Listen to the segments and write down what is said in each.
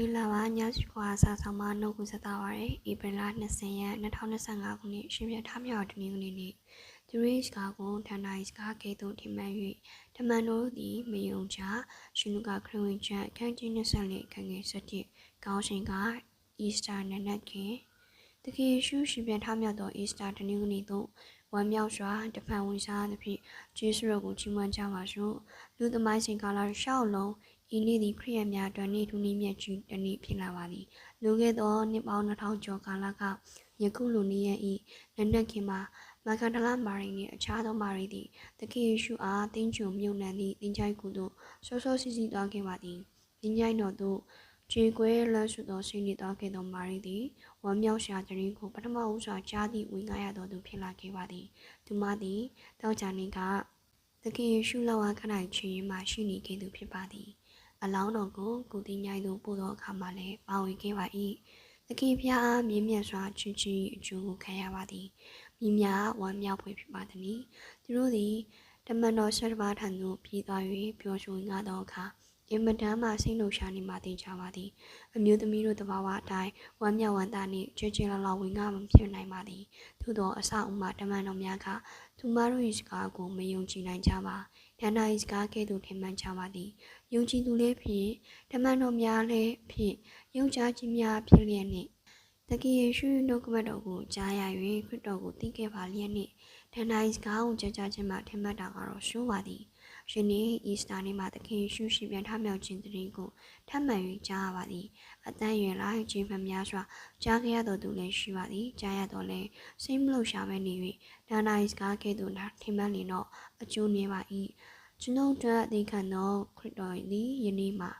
မင်္ဂလာပါညစီကွာစာဆောင်မနှုတ်ကူဆက်တာပါရယ်ဧပြီလ20ရက်2025ခုနှစ်ရှင်ပြထားမြောက်တနင်္ဂနွေနေ့သူရိစကားကိုဌာနစကားကဲ့သို့ထိမှန်၍တမန်တို့သည်မယုံချရှင်လူကခရစ်ဝင်ချက်အခန်းကြီး24အခန်းငယ်17ကောင်းရှင်ကအီစတာနနက်ခင်တကယ်ရှုရှင်ပြထားမြောက်သောအီစတာတနင်္ဂနွေသို့ဝမ်းမြောက်စွာတဖန်ဝင်စားသဖြင့်ဂျေဆုတော်ကိုချီးမွမ်းကြပါစို့လူသမိုင်းစဉ်ကာလရှောက်လုံး ဤနေ့သည်ခရိယန်များအတွက်နေ့ထူးနေ့မြတ်ကြီးတစ်နေ့ဖြစ်လာပါသည်လူခဲ့သောနှစ်ပေါင်း2000ကျော်ကာလကယခုလူနေ့ရဲ့ဤနနက်ခင်မှာမကန်ဒလာမာရီနှင့်အခြားသောမာရီသည်တခင်ယေရှုအားတင်းချုံမြုံနှံသည့်တင်းချိုက်ကူသို့ဆောဆောစီစီသွားခဲ့ပါသည်တင်းချိုက်တော်သို့ခြေကွဲလမ်းဆုသောဆင်းနေသွားခဲ့သောမာရီသည်ဝမ်းမြောက်ရှာတရင်ကိုပထမဦးစွာကြားသည့်ဝင်ကားရသောသူဖြစ်လာခဲ့ပါသည်သူမသည်တောက်ကြနေကတခင်ယေရှုလောက်အားခဏချီရင်မှရှိနေခဲ့သူဖြစ်ပါသည် အလောင်းတော်ကိုကိုတိညိုင်သို့ပို့သောအခါမှာလည်းပါဝင်ခဲ့ပါ၏သခင်ဖျားအားမြင့်မြတ်စွာချီးချီးအကျိုးကိုခံရပါသည်မိများဝမ်းမြောက်ဖွယ်ဖြစ်ပါသည်သူတို့သည်တမန်တော်ဆရာဘာထံသို့ပြေးသွား၍ပျော်ရွှင်ကားသောအခါအင်မတန်မှစိတ်လှုပ်ရှားနေမှသိကြပါသည်အမျိုးသမီးတို့တဘာဝအတိုင်းဝမ်းမြောက်ဝမ်းသာနှင့်ကြွကြွလောက်လောက်ဝင်ကားမဖြစ်နိုင်ပါသည်သို့သောအဆအုံမှတမန်တော်များကသူမတို့၏စကားကိုမယုံကြည်နိုင်ကြပါဒဏ္ဍာ၏စကားကဲ့သို့ထင်မှန်ကြပါသည် ယုံကြည်သူလည်းဖြင့်ဓမ္မတော်များလည်းဖြင့်ယုံကြည်ခြင်းများဖြစ်လျက်နှင့်တကယ်ယေရှုနှုတ်ကပတ်တော်ကိုကြားရ၍ခရစ်တော်ကိုသိခဲ့ပါလျက်နှင့်ဒဏ္ဍာ၏စကားကိုကြားကြားခြင်းမှာထင်မှတ်တာကတော့ရှိုးပါသည်ယနေ့အီစတာနေ့မှာသခင်ယေရှုရှင်ပြန်ထမြောက်ခြင်းတရင်ကိုထပ်မံ၍ကြားရပါသည်အတန်ရွယ်လိုက်ခြင်းမှများစွာကြားခဲ့ရတော်သူလည်းရှိပါသည်ကြားရတော့လည်းစိတ်မလို့ရှာမဲနေ၍ဒါနာ၏စကားကဲ့သို့ထင်မှတ်နေတော့အကျိုးနေပါ၏ ကျွန်ုပ်တို့အသိခံသောခရစ်တော်သည်ယနေ့မှာ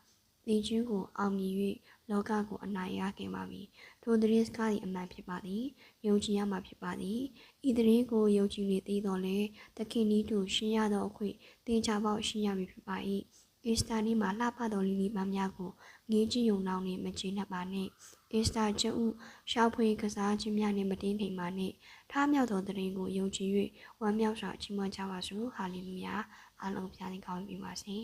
သင်ချင်းကိုအောင်မြင်၍လောကကိုအနိုင်ရခဲ့ပါပြီထိုတရင်စကားသည်အမှန်ဖြစ်ပါသည်ယုံကြည်ရမှာဖြစ်ပါသည်ဤတရင်ကိုယုံကြည်နေသေးတော်လဲသခင်ဤတို့ရှင်းရသောအခွင့်တင်ချပေါက်ရှင်းရမည်ဖြစ်ပါ၏ အစ္စတာနေ့မှာလှပသောလီလီပန်းများကိုငေးကြည့်ုံနောက်နှင့်မချေနှက်ပါနှင့်အစ္စတာကျုပ်ရှောက်ဖွေကစားခြင်းများနှင့်မတင်းထိန်ပါနှင့်ထားမြောက်သောတရင်ကိုယုံကြည်၍ဝမ်းမြောက်စွာချီးမွမ်းကြပါစို့ဟာလေလုယာအားလုံးဖျားသခင်ကောင်းပြီပါစေ